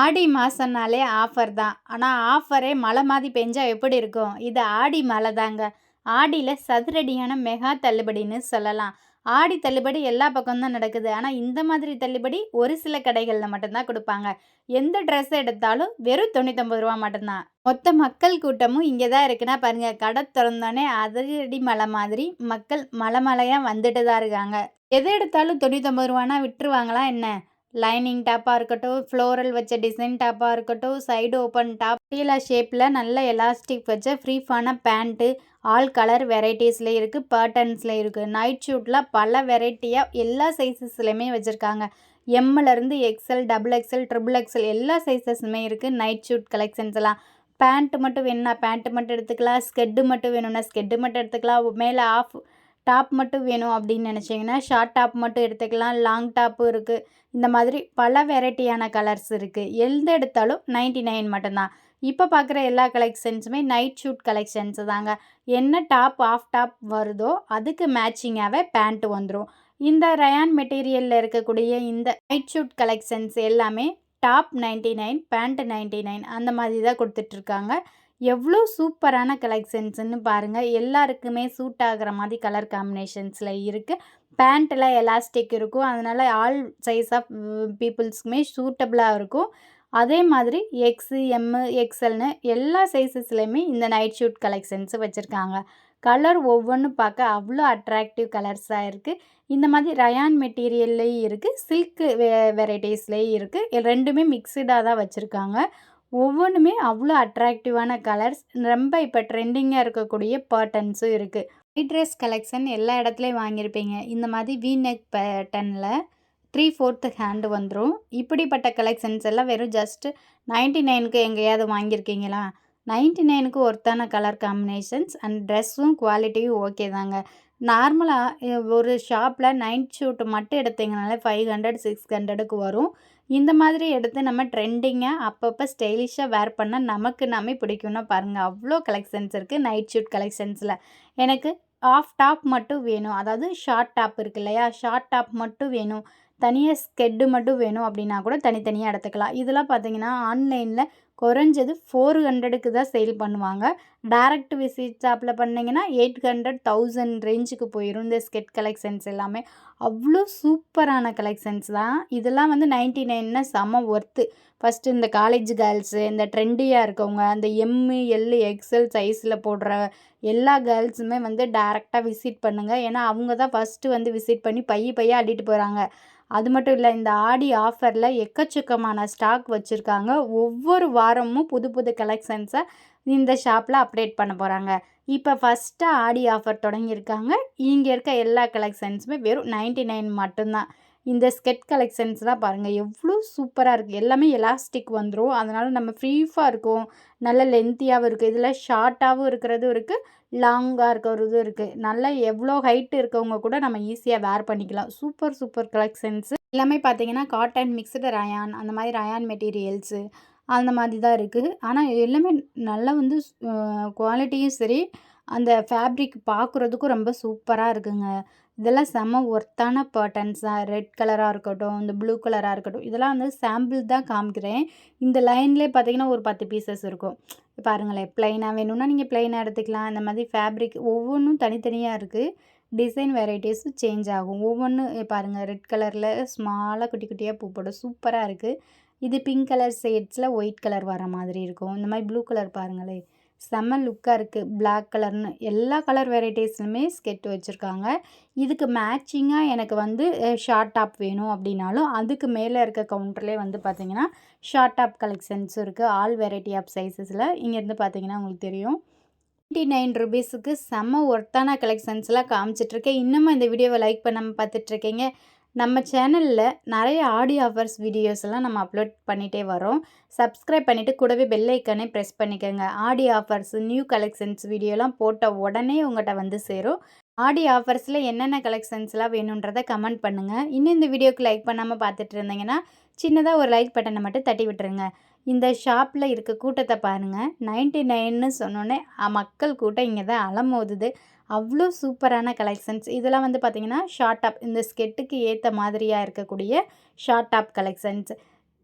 ஆடி மாதம்னாலே offer தான். ஆனால் ஆஃபரே மழை மாதிரி பெஞ்சால் எப்படி இருக்கும்? இது ஆடி மழை தாங்க. ஆடியில் சதுரடியான மெகா தள்ளுபடின்னு சொல்லலாம். ஆடி தள்ளுபடி எல்லா பக்கம்தான் நடக்குது. ஆனால் இந்த மாதிரி தள்ளுபடி ஒரு சில கடைகளில் மட்டும்தான் கொடுப்பாங்க. எந்த ட்ரெஸ் எடுத்தாலும் வெறும் தொண்ணூத்தொம்பது ரூபா மட்டும்தான். மொத்த மக்கள் கூட்டமும் இங்கே தான் இருக்குன்னா பாருங்கள் கடை திறந்தோடனே அதிரடி மலை மாதிரி மக்கள் மலை மலையாக வந்துட்டு தான் இருக்காங்க. எது எடுத்தாலும் தொண்ணூத்தொம்பது ரூபானா விட்டுருவாங்களா என்ன? லைனிங் டாப்பாக இருக்கட்டும் ஃப்ளோரல் வச்ச டிசைன் டாப்பாக இருக்கட்டும் சைடு ஓப்பன் டாப் டீலா ஷேப்பில் நல்ல எலாஸ்டிக் வச்ச ஃப்ரீஃபான பேண்ட்டு ஆல் கலர் வெரைட்டிஸில் இருக்குது பேட்டர்ன்ஸில் இருக்குது நைட் ஷூட்டில் பல வெரைட்டியாக எல்லா சைஸஸ்லையுமே வச்சுருக்காங்க. எம்மிலேருந்து XL double XL triple XL எல்லா சைஸஸுமே இருக்குது நைட் ஷூட் கலெக்ஷன்ஸ் எல்லாம். பேண்ட்டு மட்டும் வேணும்னா பேண்ட்டு மட்டும் எடுத்துக்கலாம் ஸ்கெட்டு மட்டும் வேணும்னா ஸ்கெட்டு மட்டும் எடுத்துக்கலாம் மேலே ஆஃப் டாப் மட்டும் வேணும் அப்படின்னு நினச்சிங்கன்னா ஷார்ட் டாப் மட்டும் எடுத்துக்கலாம். லாங் டாப்பும் இருக்குது இந்த மாதிரி பல வெரைட்டியான கலர்ஸ் இருக்குது எந்த எடுத்தாலும் நைன்ட்டி நைன் மட்டும்தான். இப்போ பார்க்குற எல்லா கலெக்ஷன்ஸுமே நைட் ஷூட் கலெக்ஷன்ஸ் தாங்க. என்ன டாப் ஆஃப் டாப் வருதோ அதுக்கு மேட்சிங்காகவே பேண்ட்டு வந்துடும் இந்த ரயான் மெட்டீரியலில் இருக்கக்கூடிய இந்த நைட் ஷூட் கலெக்ஷன்ஸ் எல்லாமே top ninety nine pant ninety nine அந்த மாதிரி தான் கொடுத்துட்ருக்காங்க எவ்வளோ சூப்பரான கலெக்ஷன்ஸ்னு பாருங்கள் எல்லாருக்குமே சூட் ஆகிற மாதிரி கலர் காம்பினேஷன்ஸில் இருக்குது பேண்ட்டில் எலாஸ்டிக் இருக்கும். அதனால் ஆல் சைஸ் ஆஃப் பீப்புள்ஸ்க்குமே சூட்டபிளாக இருக்கும். அதே மாதிரி எக்ஸு எம்மு எக்ஸல்னு எல்லா சைஸஸ்லையுமே இந்த நைட் ஷூட் கலெக்ஷன்ஸு வச்சுருக்காங்க. கலர் ஒவ்வொன்றும் பார்க்க அவ்வளோ அட்ராக்டிவ் கலர்ஸாக இருக்குது இந்த மாதிரி ரயான் மெட்டீரியல்லையும் இருக்குது சில்க்கு வெ வெரைட்டிஸ்லேயும் இருக்குது ரெண்டுமே மிக்சடாக தான் வச்சுருக்காங்க. ஒவ்வொன்றுமே அவ்வளோ அட்ராக்டிவான கலர்ஸ் ரொம்ப இப்போ ட்ரெண்டிங்காக இருக்கக்கூடிய பேட்டர்ன்ஸும் இருக்குது ஒயிட் ட்ரெஸ் கலெக்ஷன் எல்லா இடத்துலையும் வாங்கியிருப்பீங்க. இந்த மாதிரி வி நெக் பேட்டர்னில் த்ரீ ஃபோர்த்து ஹேண்டு வந்துடும் இப்படிப்பட்ட கலெக்ஷன்ஸ் எல்லாம் வெறும் ஜஸ்ட்டு நைன்ட்டி நைனுக்கு எங்கேயாவது வாங்கியிருக்கீங்களா? நைன்ட்டி நைனுக்கு ஒர்த்தான கலர் காம்பினேஷன்ஸ் அண்ட் ட்ரெஸ்ஸும் குவாலிட்டியும் ஓகே தாங்க. நார்மலாக ஒரு ஷாப்பில் நைட் ஷூட் மட்டும் எடுத்தீங்கனாலே ஃபைவ் ஹண்ட்ரட் சிக்ஸ் ஹண்ட்ரடுக்கு வரும். இந்த மாதிரி எடுத்து நம்ம ட்ரெண்டிங்காக அப்பப்போ ஸ்டைலிஷாக வேர் பண்ணால் நமக்கு நாமே பிடிக்கும்னா பாருங்கள் அவ்வளோ கலெக்ஷன்ஸ் இருக்குது நைட் ஷூட் கலெக்ஷன்ஸில் எனக்கு ஆஃப் டாப் மட்டும் வேணும். அதாவது ஷார்ட் டாப் இருக்கு இல்லையா? ஷார்ட் டாப் மட்டும் வேணும். தனியாக ஸ்கெட்டு மட்டும் வேணும் அப்படின்னா கூட தனித்தனியாக எடுத்துக்கலாம். இதெல்லாம் பார்த்தீங்கன்னா ஆன்லைனில் குறைஞ்சது ஃபோர் ஹண்ட்ரடுக்கு தான் சேல் பண்ணுவாங்க. டேரக்ட் விசிட் ஷாப்பில் பண்ணிங்கன்னா எயிட் ஹண்ட்ரட் தௌசண்ட் ரேஞ்சுக்கு போயிடும் இந்த ஸ்கெட் கலெக்ஷன்ஸ் எல்லாமே. அவ்வளோ சூப்பரான கலெக்ஷன்ஸ் தான். இதெல்லாம் வந்து நைன்ட்டி நைன்னா செம ஒர்த்து ஃபஸ்ட்டு இந்த காலேஜ் கேர்ள்ஸு இந்த ட்ரெண்டியாக இருக்கவங்க அந்த எம்மு எல்லு எக்ஸல் சைஸில் போடுற எல்லா கேர்ள்ஸுமே வந்து டேரெக்டாக விசிட் பண்ணுங்கள் ஏன்னா அவங்க தான் ஃபஸ்ட்டு வந்து விசிட் பண்ணி பைய பைய அடிட்டு போகிறாங்க அது மட்டும் இல்லை இந்த ஆடி ஆஃபரில் எக்கச்சக்கமான ஸ்டாக் வச்சுருக்காங்க. ஒவ்வொரு வாரமும் புது புது கலெக்ஷன்ஸை இந்த ஷாப்பில் அப்டேட் பண்ண போகிறாங்க இப்போ ஃபஸ்ட்டு ஆடி ஆஃபர் தொடங்கியிருக்காங்க. இங்கே இருக்க எல்லா கலெக்ஷன்ஸுமே வெறும் நைன்ட்டி நைன் மட்டும்தான். இந்த ஸ்கெட் கலெக்ஷன்ஸ் தான் பாருங்கள் எவ்வளோ சூப்பராக இருக்குது எல்லாமே எலாஸ்டிக் வந்துடும் அதனால் நம்ம ஃப்ரீஃபாக இருக்கும். நல்ல லென்த்தியாகவும் இருக்குது இதில் ஷார்ட்டாகவும் இருக்கிறதும் இருக்குது லாங்காக இருக்கிறதும் இருக்குது நல்லா எவ்வளோ ஹைட்டு இருக்கவங்க கூட நம்ம ஈஸியாக வேர் பண்ணிக்கலாம். சூப்பர் சூப்பர் கலெக்ஷன்ஸு எல்லாமே பார்த்தீங்கன்னா காட்டன் மிக்சடு ரயான் அந்த மாதிரி ரயான் மெட்டீரியல்ஸு அந்த மாதிரி தான் இருக்குது ஆனால் எல்லாமே நல்லா வந்து குவாலிட்டியும் சரி அந்த ஃபேப்ரிக் பார்க்குறதுக்கும் ரொம்ப சூப்பராக இருக்குங்க. இதெல்லாம் செம்ம ஒர்த்தான பேட்டர்ன்ஸாக ரெட் கலராக இருக்கட்டும் இந்த ப்ளூ கலராக இருக்கட்டும் இதெல்லாம் வந்து சாம்பிள் தான் காமிக்கிறேன். இந்த லைன்லேயே பார்த்தீங்கன்னா ஒரு பத்து பீசஸ் இருக்கும். பாருங்களேன் ப்ளைனாக வேணும்னா நீங்கள் ப்ளைனாக எடுத்துக்கலாம். இந்த மாதிரி ஃபேப்ரிக் ஒவ்வொன்றும் தனித்தனியாக இருக்குது டிசைன் வெரைட்டிஸும் சேஞ்ச் ஆகும். ஒவ்வொன்றும் பாருங்கள் ரெட் கலரில் ஸ்மாலாக குட்டி குட்டியாக பூ போட சூப்பராக இருக்குது இது பிங்க் கலர் ஷேட்ஸில் ஒயிட் கலர் வர மாதிரி இருக்கும். இந்த மாதிரி ப்ளூ கலர் பாருங்களேன் செம்ம லுக்காக இருக்குது பிளாக் கலர்னு எல்லா கலர் வெரைட்டிஸ்லுமே ஸ்கெட் வச்சுருக்காங்க. இதுக்கு மேட்சிங்காக எனக்கு வந்து ஷார்ட் டாப் வேணும் அப்படின்னாலும் அதுக்கு மேலே இருக்க கவுண்டர்லேயே வந்து பார்த்திங்கன்னா ஷார்ட் டாப் கலெக்ஷன்ஸும் இருக்குது ஆல் வெரைட்டி ஆஃப் சைஸஸில் இங்கேருந்து பார்த்தீங்கன்னா உங்களுக்கு தெரியும். டுவெண்ட்டி நைன் ருபீஸுக்கு செம்ம ஒர்த்தான கலெக்ஷன்ஸ்லாம் காமிச்சிட்ருக்கேன் இன்னமும் இந்த வீடியோவை லைக் பண்ணாமல் பார்த்துட்ருக்கீங்க நம்ம சேனலில் நிறைய ஆடியோ ஆஃபர்ஸ் வீடியோஸ் எல்லாம் நம்ம அப்லோட் பண்ணிகிட்டே வரோம். சப்ஸ்கிரைப் பண்ணிவிட்டு கூடவே பெல் ஐக்கனே ப்ரெஸ் பண்ணிக்கோங்க. ஆடியோ ஆஃபர்ஸ் நியூ கலெக்ஷன்ஸ் வீடியோலாம் போட்ட உடனே உங்கள்கிட்ட வந்து சேரும். ஆடி ஆஃபர்ஸில் என்னென்ன கலெக்ஷன்ஸ்லாம் வேணுன்றதை கமெண்ட் பண்ணுங்கள் இன்னும் இந்த வீடியோக்கு லைக் பண்ணாமல் பார்த்துட்டு இருந்தீங்கன்னா சின்னதாக ஒரு லைக் பட்டனை மட்டும் தட்டி விட்டுருங்க. இந்த ஷாப்பில் இருக்க கூட்டத்தை பாருங்கள் நைன்ட்டி நைன்னு சொன்னோன்னே மக்கள் கூட்டம் இங்கே தான் அலமோதுது. அவ்வளோ சூப்பரான கலெக்ஷன்ஸ். இதெல்லாம் வந்து பார்த்திங்கன்னா ஷார்ட் டாப் இந்த ஸ்கெட்டுக்கு ஏற்ற மாதிரியாக இருக்கக்கூடிய ஷார்ட் டாப் கலெக்ஷன்ஸ்.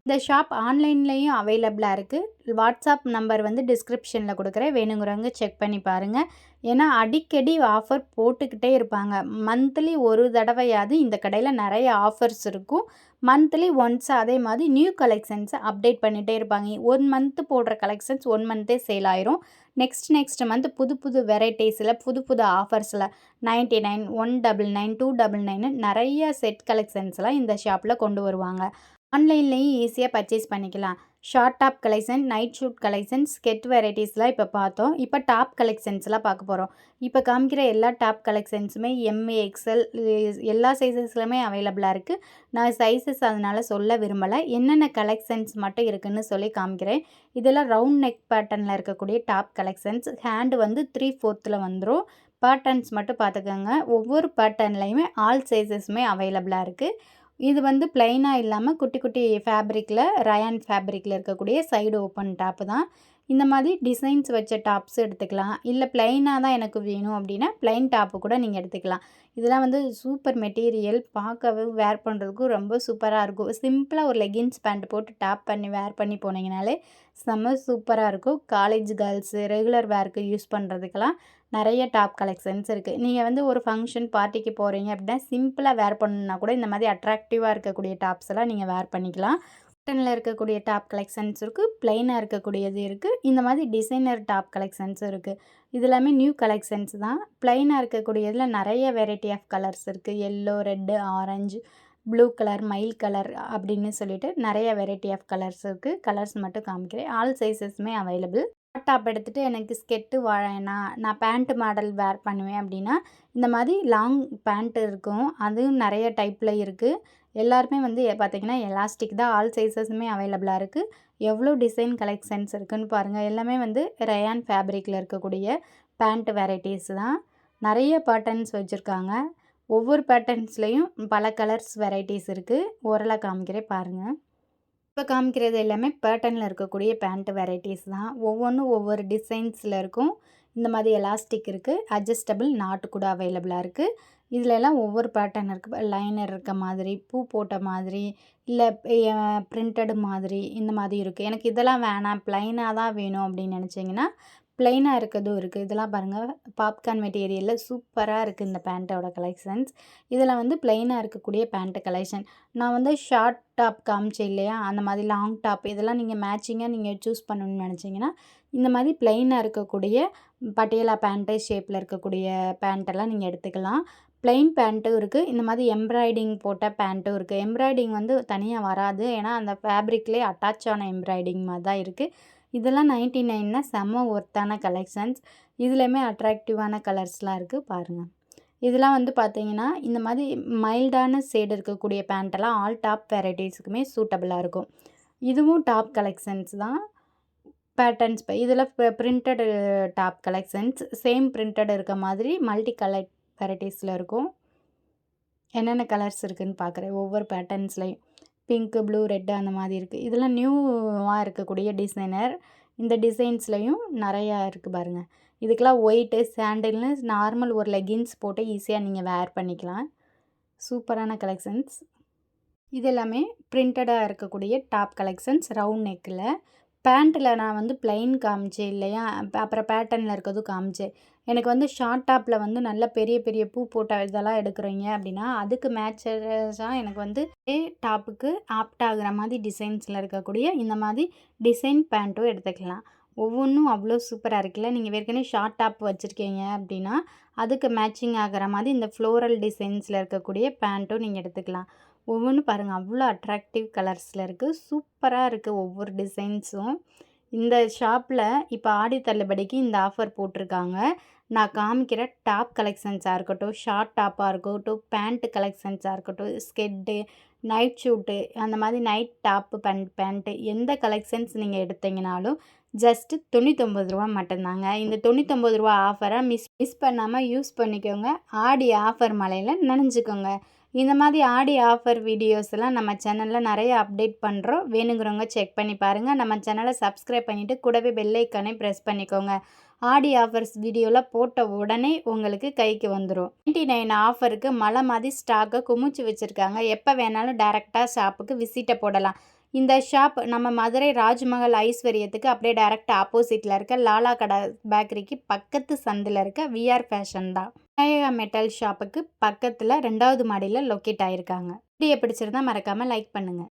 இந்த ஷாப் ஆன்லைன்லேயும் அவைலபிளாக இருக்குது வாட்ஸ்அப் நம்பர் வந்து டிஸ்கிரிப்ஷனில் கொடுக்குறேன். வேணுங்கிறவங்க செக் பண்ணி பாருங்கள் ஏன்னா அடிக்கடி ஆஃபர் போட்டுக்கிட்டே இருப்பாங்க. மந்த்லி ஒரு தடவையாவது இந்த கடையில் நிறைய ஆஃபர்ஸ் இருக்கும். மந்த்லி ஒன்ஸ் அதே மாதிரி நியூ கலெக்ஷன்ஸை அப்டேட் பண்ணிகிட்டே இருப்பாங்க. ஒன் மந்த்து போடுற கலெக்ஷன்ஸ் ஒன் மந்த்தே சேல் ஆயிரும். நெக்ஸ்ட் நெக்ஸ்ட் மந்த் புது புது வெரைட்டிஸில் புது புது ஆஃபர்ஸில் ninety nine one double nine two double nine நிறைய செட் கலெக்ஷன்ஸ்லாம் இந்த ஷாப்பில் கொண்டு வருவாங்க. ஆன்லைன்லேயும் ஈஸியாக பர்ச்சேஸ் பண்ணிக்கலாம். Short top collection night suit collection skirt வெரைட்டிஸ்லாம் இப்போ பார்த்தோம். இப்போ டாப் கலெக்ஷன்ஸ்லாம் பார்க்க போகிறோம் இப்போ காமிக்கிற எல்லா டாப் கலெக்ஷன்ஸுமே எம்ஏ எக்ஸல் எல்லா சைஸஸ்லுமே அவைலபிளாக இருக்குது நான் சைஸஸ் அதனால் சொல்ல விரும்பலை. என்னென்ன கலெக்ஷன்ஸ் மட்டும் இருக்குதுன்னு சொல்லி காமிக்கிறேன். இதெல்லாம் ரவுண்ட் நெக் பேட்டர்னில் இருக்கக்கூடிய டாப் கலெக்ஷன்ஸ் ஹேண்டு வந்து த்ரீ ஃபோர்த்தில் வந்துடும் பேட்டர்ன்ஸ் மட்டும் பார்த்துக்கோங்க. ஒவ்வொரு பேட்டர்ன்லேயுமே ஆல் சைஸஸுமே அவைலபிளாக இருக்குது இது வந்து பிளைனாக இல்லாமல் குட்டி குட்டி ஃபேப்ரிக்கில் ரயான் ஃபேப்ரிக்கில் இருக்கக்கூடிய சைடு ஓப்பன் டாப்பு தான். இந்த மாதிரி டிசைன்ஸ் வச்ச டாப்ஸ் எடுத்துக்கலாம். இல்லை பிளைனாக தான் எனக்கு வேணும் அப்படின்னா பிளைன் டாப்பு கூட நீங்கள் எடுத்துக்கலாம். இதெல்லாம் வந்து சூப்பர் மெட்டீரியல் பார்க்கவே வேர் பண்ணுறதுக்கும் ரொம்ப சூப்பராக இருக்கும். சிம்பிளாக ஒரு லெகின்ஸ் பேண்ட் போட்டு டாப் பண்ணி வேர் பண்ணி போனீங்கனாலே செம்ம சூப்பராக இருக்கும். காலேஜ் கேர்ள்ஸு ரெகுலர் வேர்க்கு யூஸ் பண்ணுறதுக்கெல்லாம் நிறைய டாப் கலெக்ஷன்ஸ் இருக்குது நீங்கள் வந்து ஒரு ஃபங்க்ஷன் பார்ட்டிக்கு போகிறீங்க அப்படின்னா சிம்பிளாக வேர் பண்ணணுன்னா கூட இந்த மாதிரி அட்ராக்டிவாக இருக்கக்கூடிய டாப்ஸ் எல்லாம் நீங்கள் வேர் பண்ணிக்கலாம். காட்டனில் இருக்கக்கூடிய டாப் கலெக்ஷன்ஸ் இருக்குது ப்ளைனாக இருக்கக்கூடியது இருக்குது இந்த மாதிரி டிசைனர் டாப் கலெக்ஷன்ஸும் இருக்குது இது எல்லாமே நியூ கலெக்ஷன்ஸ் தான். ப்ளைனாக இருக்கக்கூடியதில் நிறைய வெரைட்டி ஆஃப் கலர்ஸ் இருக்குது yellow red orange blue colour மயில் கலர் அப்படின்னு சொல்லிட்டு நிறைய வெரைட்டி ஆஃப் கலர்ஸ் இருக்குது கலர்ஸ் மட்டும் காமிக்கிறேன். ஆல் சைஸஸுமே அவைலபிள் டாப் எடுத்துகிட்டு எனக்கு ஸ்கெட்டு வேணாம் நான் பேண்ட்டு மாடல் வேர் பண்ணுவேன் அப்படின்னா இந்த மாதிரி லாங் பேண்ட்டு இருக்கும். அதுவும் நிறைய டைப்பில் இருக்குது எல்லாருமே வந்து பார்த்திங்கன்னா எலாஸ்டிக் தான். ஆல் சைஸஸுமே அவைலபிளாக இருக்குது எவ்வளோ டிசைன் கலெக்ஷன்ஸ் இருக்குதுன்னு பாருங்கள் எல்லாமே வந்து ரயான் ஃபேப்ரிக்கில் இருக்கக்கூடிய பேண்ட் வெரைட்டிஸ் தான். நிறைய பேட்டர்ன்ஸ் வச்சுருக்காங்க. ஒவ்வொரு பேட்டர்ன்ஸ்லேயும் பல கலர்ஸ் வெரைட்டிஸ் இருக்குது ஓரளவு காமிக்கிறேன் பாருங்கள் இப்போ காமிக்கிறது எல்லாமே பேட்டர்னில் இருக்கக்கூடிய பேண்ட் வெரைட்டிஸ் தான். ஒவ்வொன்றும் ஒவ்வொரு டிசைன்ஸில் இருக்கும். இந்த மாதிரி எலாஸ்டிக் இருக்குது அட்ஜஸ்டபிள் நாட்டு கூட அவைலபிளாக இருக்குது இதில் எல்லாம் ஒவ்வொரு பேட்டர்ன் இருக்குது லைனர் இருக்க மாதிரி பூ போட்ட மாதிரி இல்லை பிரிண்டடு மாதிரி இந்த மாதிரி இருக்குது எனக்கு இதெல்லாம் வேணாம். ப்ளைனாக தான் வேணும் அப்படின்னு நினச்சிங்கன்னா ப்ளைனாக இருக்கிறதும் இருக்குது இதெல்லாம் பாருங்கள் பாப்கார்ன் மெட்டீரியலில் சூப்பராக இருக்குது இந்த பேண்ட்டோட கலெக்ஷன்ஸ். இதில் வந்து ப்ளைனாக இருக்கக்கூடிய பேண்ட்டு கலெக்ஷன். நான் வந்து ஷார்ட் டாப் காமிச்சேன் இல்லையா? அந்த மாதிரி லாங் டாப் இதெல்லாம் நீங்கள் மேட்சிங்காக நீங்கள் சூஸ் பண்ணணும்னு நினச்சிங்கன்னா இந்த மாதிரி ப்ளைனாக இருக்கக்கூடிய பட்டியலா பேண்ட்டு ஷேப்பில் இருக்கக்கூடிய பேண்ட்டெல்லாம் நீங்கள் எடுத்துக்கலாம். ப்ளைன் பேண்ட்டும் இருக்குது இந்த மாதிரி எம்ப்ராய்டிங் போட்ட பேண்ட்டும் இருக்குது எம்ப்ராய்டிங் வந்து தனியாக வராது. ஏன்னா அந்த ஃபேப்ரிக்லேயே அட்டாச் ஆன எம்ப்ராய்டிங் மாதிரி தான் இருக்குது இதெல்லாம் நைன்ட்டி நைன்னா செம்ம ஒர்த்தான கலெக்ஷன்ஸ். இதுலேயுமே அட்ராக்டிவான கலர்ஸ்லாம் இருக்குது பாருங்கள் இதெல்லாம் வந்து பார்த்தீங்கன்னா இந்த மாதிரி மைல்டான ஷேடு இருக்கக்கூடிய பேண்ட்டெல்லாம் ஆல் டாப் வெரைட்டிஸுக்குமே சூட்டபுளாக இருக்கும். இதுவும் டாப் கலெக்ஷன்ஸ் தான். பேட்டர்ன்ஸ் இதில் printed top collections. Same printed இருக்க மாதிரி மல்டி கலர் வெரைட்டிஸில் இருக்கும். என்னென்ன கலர்ஸ் இருக்குதுன்னு பார்க்குறேன் ஒவ்வொரு பேட்டர்ன்ஸ்லேயும். பிங்க்கு ப்ளூ ரெட்டு அந்த மாதிரி இருக்குது இதெல்லாம் நியூவாக இருக்கக்கூடிய டிசைனர். இந்த டிசைன்ஸ்லையும் நிறையா இருக்குது பாருங்கள் இதுக்கெலாம் ஒயிட்டு சாண்டில்னு நார்மல் ஒரு லெகின்ஸ் போட்டு ஈஸியாக நீங்கள் வேர் பண்ணிக்கலாம். சூப்பரான கலெக்ஷன்ஸ் இது எல்லாமே பிரிண்டடாக இருக்கக்கூடிய டாப் கலெக்ஷன்ஸ் ரவுண்ட் நெக்கில் பேண்ட்டில் நான் வந்து ப்ளைன் காமிச்சேன் இல்லையா? அப்புறம் பேட்டர்னில் இருக்கிறதும் காமிச்சேன். எனக்கு வந்து ஷார்ட் டாப்பில் வந்து நல்ல பெரிய பெரிய பூ போட்ட இதெல்லாம் எடுக்கிறீங்க அப்படின்னா அதுக்கு மேட்சஸாக எனக்கு வந்து ஏ டாப்புக்கு ஆப்ட் ஆகுற மாதிரி டிசைன்ஸில் இருக்கக்கூடிய இந்த மாதிரி டிசைன் பேண்ட்டும் எடுத்துக்கலாம். ஒவ்வொன்றும் அவ்வளோ சூப்பராக இருக்குல்ல? நீங்கள் ஏற்கனவே ஷார்ட் டாப் வச்சுருக்கீங்க அப்படின்னா அதுக்கு மேட்சிங் ஆகிற மாதிரி இந்த ஃப்ளோரல் டிசைன்ஸில் இருக்கக்கூடிய பேண்ட்டும் நீங்கள் எடுத்துக்கலாம். ஒவ்வொன்றும் பாருங்கள் அவ்வளோ அட்ராக்டிவ் கலர்ஸில் இருக்குது சூப்பராக இருக்குது ஒவ்வொரு டிசைன்ஸும் இந்த ஷாப்பில் இப்போ ஆடி தள்ளுபடிக்கு இந்த ஆஃபர் போட்டிருக்காங்க. நான் காமிக்கிற டாப் கலெக்ஷன்ஸாக இருக்கட்டும் ஷார்ட் டாப்பாக இருக்கட்டும் பேண்ட்டு கலெக்ஷன்ஸாக இருக்கட்டும் ஸ்கெட்டு நைட் ஷூட்டு அந்த மாதிரி நைட் டாப்பு பேண்ட் பேண்ட்டு எந்த கலெக்ஷன்ஸ் நீங்கள் எடுத்தீங்கனாலும் ஜஸ்ட்டு தொண்ணூத்தொம்பது ரூபா மட்டும்தாங்க. இந்த தொண்ணூத்தொம்பது ரூபா ஆஃபரை மிஸ் மிஸ் பண்ணாமல் யூஸ் பண்ணிக்கோங்க. ஆடி ஆஃபர் மலையில் நினஞ்சிக்கோங்க. இந்த மாதிரி ஆடி ஆஃபர் வீடியோஸ் எல்லாம் நம்ம சேனலில் நிறைய அப்டேட் பண்ணுறோம் வேணுங்கிறவங்க செக் பண்ணி பாருங்கள் நம்ம சேனலை சப்ஸ்கிரைப் பண்ணிவிட்டு கூடவே பெல்லைக்கானே ப்ரெஸ் பண்ணிக்கோங்க. ஆடி ஆஃபர்ஸ் வீடியோவில் போட்ட உடனே உங்களுக்கு கைக்கு வந்துடும் நைன்டி நைன் ஆஃபருக்கு மழை மாதிரி ஸ்டாக்கை குமிச்சு வச்சுருக்காங்க. எப்போ வேணாலும் டேரெக்டாக ஷாப்புக்கு விசிட்டை போடலாம். இந்த ஷாப் நம்ம மதுரை ராஜ்மஹல் ஐஸ்வர்யத்துக்கு அப்படியே டைரக்ட் ஆப்போசிட்டில் இருக்க லாலா கடை பேக்கரிக்கு பக்கத்து சந்தில் இருக்க விஆர் ஃபேஷன் தான். விநாயகா மெட்டல் ஷாப்புக்கு பக்கத்தில் ரெண்டாவது மாடியில் லொக்கேட் ஆகிருக்காங்க வீடியோ பிடிச்சிருந்தா மறக்காமல் லைக் பண்ணுங்கள்